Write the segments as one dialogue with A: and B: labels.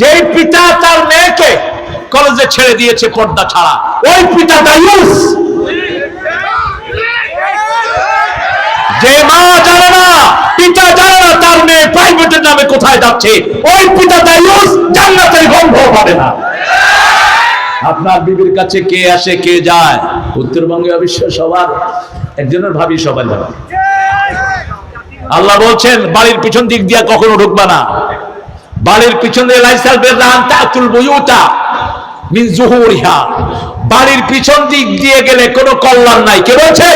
A: যেই পিতা তার মেয়েকে কলেজে ছেড়ে দিয়েছে পর্দা ছাড়া, ওই পিতা দায়ুস যে মা জানে না, পিতা জানে না তার মেয়ে প্রাইভেটের নামে কোথায় যাচ্ছে, ওই পিতা দায়ুস জান্নাতের গন্ধ পাবে না। আপনার বিবির কাছে কে আসে, কে যায়, উত্তরবঙ্গে অবশ্য সবার একজনের ভাবি সবার যাবে আল্লাহ বলছেন, বাড়ির পিছন দিক দিয়ে কখনো ঢুকবা না। বাড়ির পিছনে তাতুল মিন জুহুরিহা। বাড়ির পিছন দিক দিয়ে গেলে কোনো কল্যাণ নাই। কে বলছে?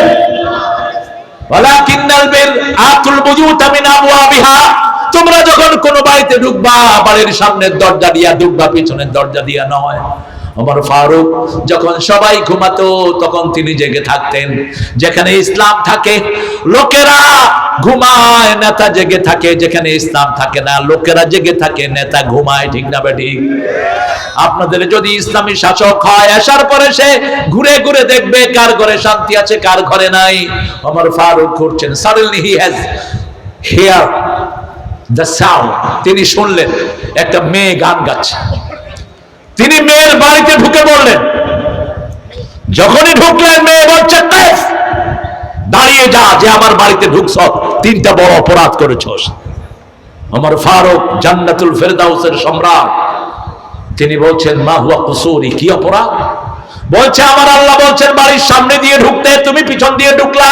A: ওয়ালাকিন্নাল বিল আতুল বুয়ুতা মিন আবওয়াবিহা। তোমরা যখন কোন বাড়িতে ঢুকবা, বাড়ির সামনের দরজা দিয়া ঢুকবা, পিছনের দরজা দিয়া নয়। ওমর ফারুক, যখন সবাই ঘুমাতো, তখন তিনি জেগে থাকতেন। যেখানে ইসলাম থাকে, লোকেরা ঘুমায়, নেতা জেগে থাকে। যেখানে ইসলাম থাকে না, লোকেরা জেগে থাকে, নেতা ঘুমায়, ঠিক না বেঠিক আপনাদের যদি ইসলামী শাসক হয়, আসার পরে সে ঘুরে ঘুরে দেখবে, কার ঘরে শান্তি আছে, কার ঘরে নাই। ওমর ফারুক ঘুরছেন। Suddenly he has heard the sound তিনি শুনলেন, একটা মেয়ে গান গাচ্ছে। তিনি মেয়ের বাড়িতে ঢুকে পড়লেন। যখনই ঢুকলেন, মেয়ে বলছে দাঁড়িয়ে যা, যে আমার বাড়িতে ঢুকছ, তিনটা বড় অপরাধ করেছস। আমার ফারুক জান্নাতুল ফেরদাউসের সম্রাট। তিনি বলছেন, মা হুয়া কুসুরি, কি অপরাধ? বলছে, আমার আল্লাহ বলছেন, বাড়ির সামনে দিয়ে ঢুকতে, তুমি পিছন দিয়ে ঢুকলা।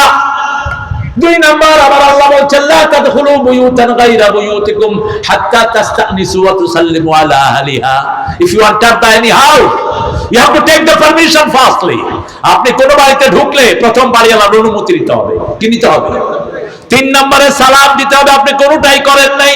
A: দুই নাম্বার, আবার আল্লাহ বলছেন, লা তাদখুলু বুয়ুতান গায়রা বুয়ুতিকুম হাত্তা তাস্তানিসু ওয়া তুসাল্লিমু আলা আহলিহা। If you enter by any how you have to take the permission firstly আপনি কোন বাড়িতে ঢুকলে প্রথম বাড়ি বাড়িওয়ালার অনুমতি নিতে হবে। কি নিতে হবে? তিন নম্বরে সালাম দিতে হবে। আপনি কোনটাই করেন নাই।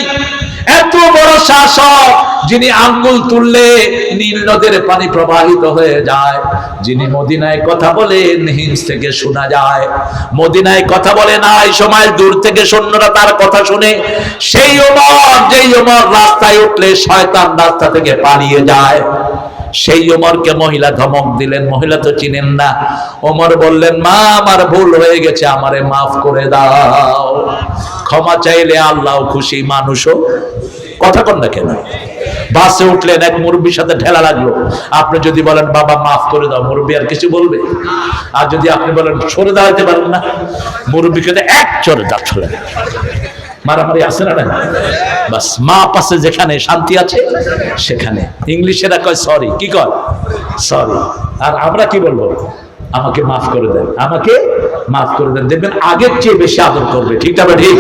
A: এত বড় শাসক যিনি আঙ্গুল তুললে নীল নদের পানি প্রবাহিত হয়ে যায়। যিনি মদিনায় কথা বলেন, হিংস থেকে শোনা যায়। মদিনায় কথা বলে না, এই সময় দূর থেকে সৈন্যরা তার কথা শুনে, সেই ওমর, যেই ওমর রাস্তায় উঠলে শয়তান রাস্তা থেকে পালিয়ে যায়। সেই ওমরকে মহিলা ধমক দিলেন, মহিলা তো চিনেন না। ওমর বললেন, মা, আমার ভুল হয়ে গেছে, আমারে মাফ করে দাও। ক্ষমা চাইলে আল্লাহ খুশি, মানুষও কথা কন না কেন? বাসে উঠলেন, এক মুরব্বীর সাথে ঠেলা লাগল। আপনি যদি বলেন, বাবা, মাফ করে দাও মুরব্বী আর কিছু বলবে? আর যদি আপনি বলেন, সরে দাঁড়াতে পারেন না মুরব্বীকে এক চরে যাচ্ছিল মারামারি আছে না বাস মা পাশে যেখানে শান্তি আছে, সেখানে। ইংলিশেরা কয় সরি কি কয়? সরি আর আমরা কি বলব? আমাকে মাফ করে দেন। আমাকে মাফ করে দেন। দেখবেন আগের চেয়ে বেশি আদর করবে। ঠিক তবে ঠিক?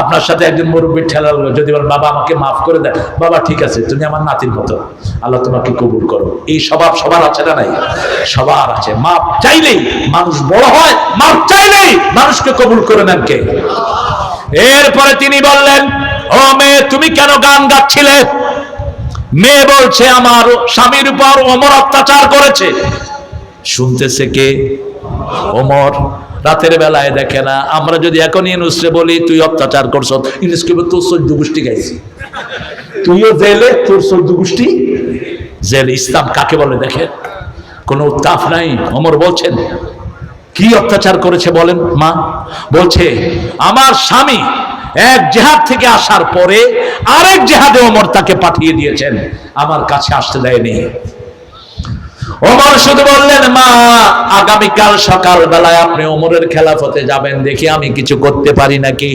A: আপনার সাথে একজন মুরব্বী ঠেলা যদি বলেন বাবা, আমাকে মাফ করে দেন। বাবা, ঠিক আছে, তুমি আমার নাতির মতো। আল্লাহ তোমাকে কবুল করো। এই স্বভাব সবার আছে না নাই? সবার আছে। মাপ চাইলেই মানুষ বড় হয়, মাপ চাইলেই মানুষকে কবুল করে নেন কে? এরপরে তিনি বললেন, ও মেয়ে, তুমি কেন গান গাচ্ছিলে? মেয়ে বলছে, আমার স্বামীর উপর অমর অত্যাচার করেছে। শুনতেছে কে? অমর রাতের বেলায় দেখে না, আমরা যদি এখন ইনুসরে বলি, তুই অত্যাচার করছ ইনুস কি তোর চোদ্দ গোষ্ঠী গাইছি। তুইও জেলে, তোর চোদ্দ গোষ্ঠী জেল। ইসলাম কাকে বলে দেখে কোনো উত্তাপ নাই? অমর বলছেন কি অত্যাচার করেছে বলেন মা? বলছে, আমার স্বামী এক জেহাদ থেকে আসার পরে আরেক জেহাদে ওমর তাকে পাঠিয়ে দিয়েছেন। আমার কাছে আসতে দেয়নি। ওমর শুধু বললেন, মা, আগামীকাল সকাল বেলায় আপনি ওমরের খেলাফতে যাবেন, দেখি আমি কিছু করতে পারি নাকি?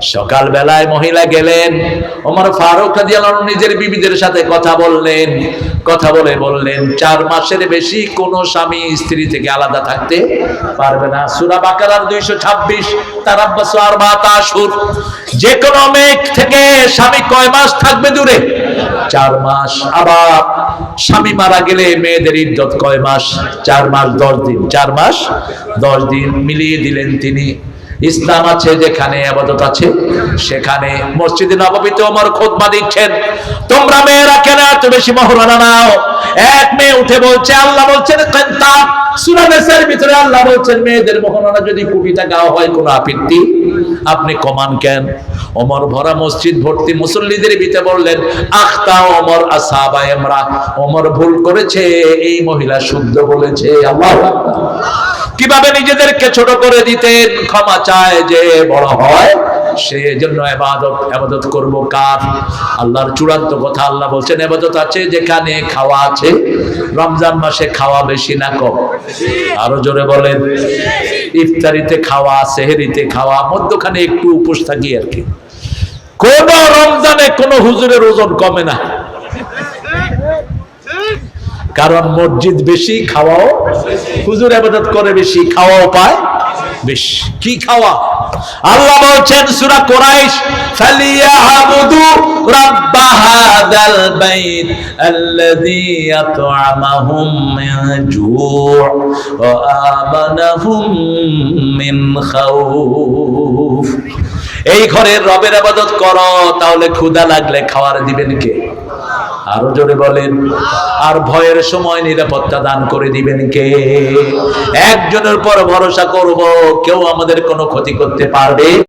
A: সকাল বেলায় মহিলা গেলেন। ওমর ফারুক নিজের বিবিদের সাথে কথা বললেন। কথা বলে বললেন, চার মাসের বেশি কোন স্বামী স্ত্রী থেকে আলাদা থাকতে পারবে না। সূরা বাকারার 226 তারাব্বাসু আর মাতাশুর যে কোনো মেঘ থেকে স্বামী কয় মাস থাকবে দূরে? চার মাস। আবার স্বামী মারা গেলে মেয়েদের ইদ্যত কয় মাস? চার মাস দশ দিন। চার মাস দশ দিন মিলিয়ে দিলেন তিনি। ইসলাম আছে, যেখানে আবাদত আছে, সেখানে মসজিদে নববীতে ওমর খুতবা দিচ্ছেন। তোমরা মেয়েরা কেন এত বেশি মহরানা নাও? এক মেয়ে উঠে বলছে, আল্লাহ বলছেন ভিতরে আল্লাহ বলছেন, মেয়েদের মহরানা যদি টাকা হয়, কোনো আপত্তি? আপনি কমান কেন? ওমর ভরা মসজিদ ভর্তি মুসল্লিদের ভিতরে বললেন, আখতা ওমর আসাবা ওমর ভুল করেছে, এই মহিলা শুদ্ধ বলেছে, আল্লাহ কীভাবে নিজেদেরকে ছোট করে দিতেন? ক্ষমা চায় যে বড় হয়, সে জন্য এবাদত এবাদত করব কার? আল্লাহর চূড়ান্ত কথা আল্লাহ বলছেন, এবাদত আছে যেখানে খাওয়া আছে। রমজান মাসে খাওয়া বেশি না কম? আরও জোরে বলেন। ইফতারিতে খাওয়া, সেহেরিতে খাওয়া, মধ্যখানে একটু উপোস থাকি আর কি। কোন রমজানে কোন হুজুরের ওজন কমে না। কারণ মসজিদ বেশি, খাওয়াও হুজুর আবাদত করে বেশি, খাওয়াও পায় বেশ। কি খাওয়া? আল্লাহ বলছেন সূরা কুরাইশ ফালিয়াবুদু রাব্ব হাদাল বাইত আল্লাযী আত'আমাহুম মিন জু' ওয়া আমানাহুম মিন খাউফ। এই ঘরের রবের আবাদত কর, তাহলে ক্ষুদা লাগলে খাওয়ার দিবেন কে? আরও জোরে বলেন, আর ভয়ের সময় নিরাপত্তা দান করে দিবেন কে? একজনের পর ভরসা করব, কেউ আমাদের কোনো ক্ষতি করতে পারবে?